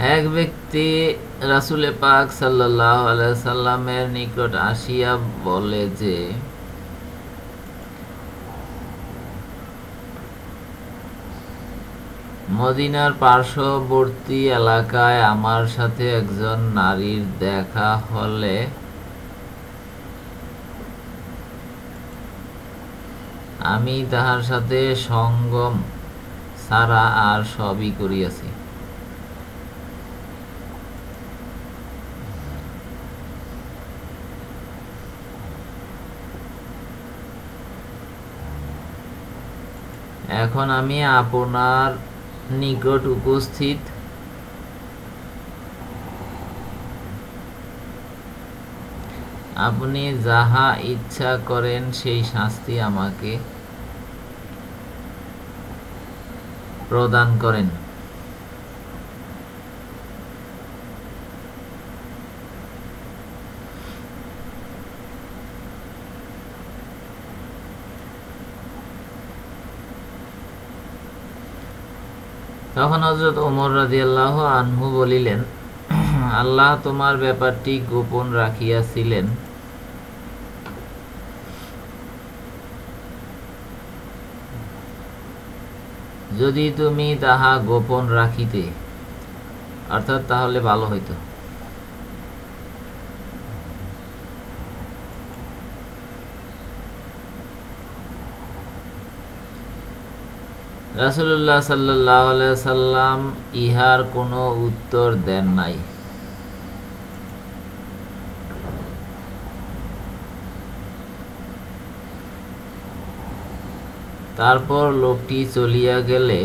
এক ব্যক্তি রাসুলে পাক সাল্লাহ সাল্লামের নিকট আসিয়া বলে যে, মদিনার পার্শ্ববর্তী এলাকায় আমার সাথে একজন নারীর দেখা হলে আমি তাহার সাথে সঙ্গম সারা আর সবই করিয়াছি। এখন আমি আপনার নিকট উপস্থিত। আপনি যাহা ইচ্ছা করেন সেই শাস্তি আমাকে প্রদান করেন। তখন হজরত ওমর রাজিয়াল্লাহ আনহু বলিলেন, আল্লাহ তোমার ব্যাপারটি গোপন রাখিয়াছিলেন। যদি তুমি তাহা গোপন রাখিতে, অর্থাৎ তাহলে ভালো হইতো। রাসুল্লাহ সাল্লাহ সাল্লাম ইহার কোনো উত্তর দেন নাই। তারপর লোকটি চলিয়া গেলে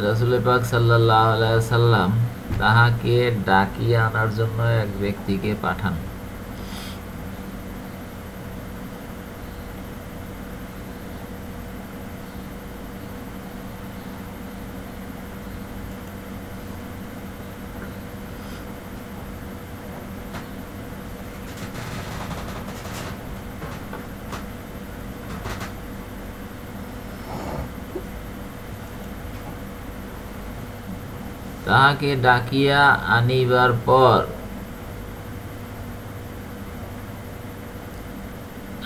রসুল পাক সাল্লাহ সাল্লাম তাহাকে ডাকিয়ে আনার জন্য এক ব্যক্তিকে পাঠান। তাহাকে ডাকিয়া আনিবার পর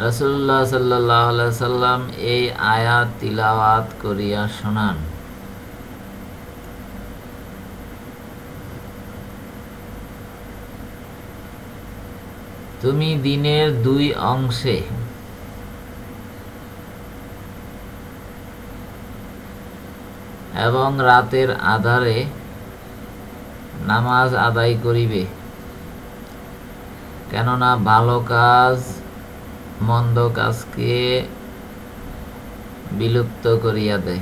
রসুল্লাহ সাল্লাহ সাল্লাম এই আয়াত তিলাওয়াত করিয়া শোনান। তুমি দিনের দুই অংশে এবং রাতের আধারে নামাজ আদায় করিবে। কেননা ভালো কাজ, মন্দ কাজকে বিলুপ্ত করিয়া দেয়।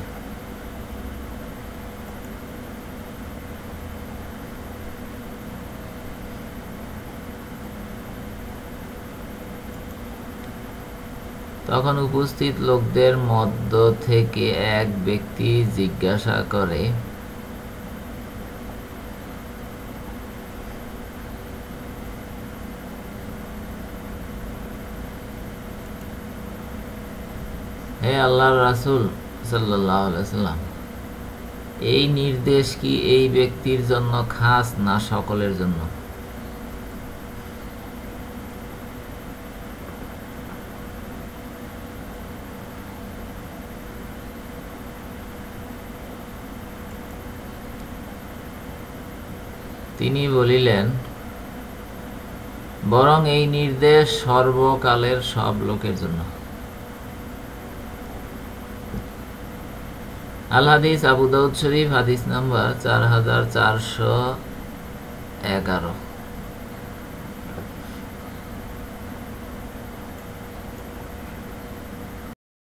তখন উপস্থিত লোকদের মধ্য থেকে এক ব্যক্তি জিজ্ঞাসা করে হে আল্লাহর রাসুল সাল্লাম, এই নির্দেশ কি এই ব্যক্তির জন্য খাস না সকলের জন্য? তিনি বলিলেন, বরং এই নির্দেশ সর্বকালের সব লোকের জন্য। আল হাদিস আবু দাউদ শরীফ হাদিস নাম্বার চার হাজার চারশো এগারো।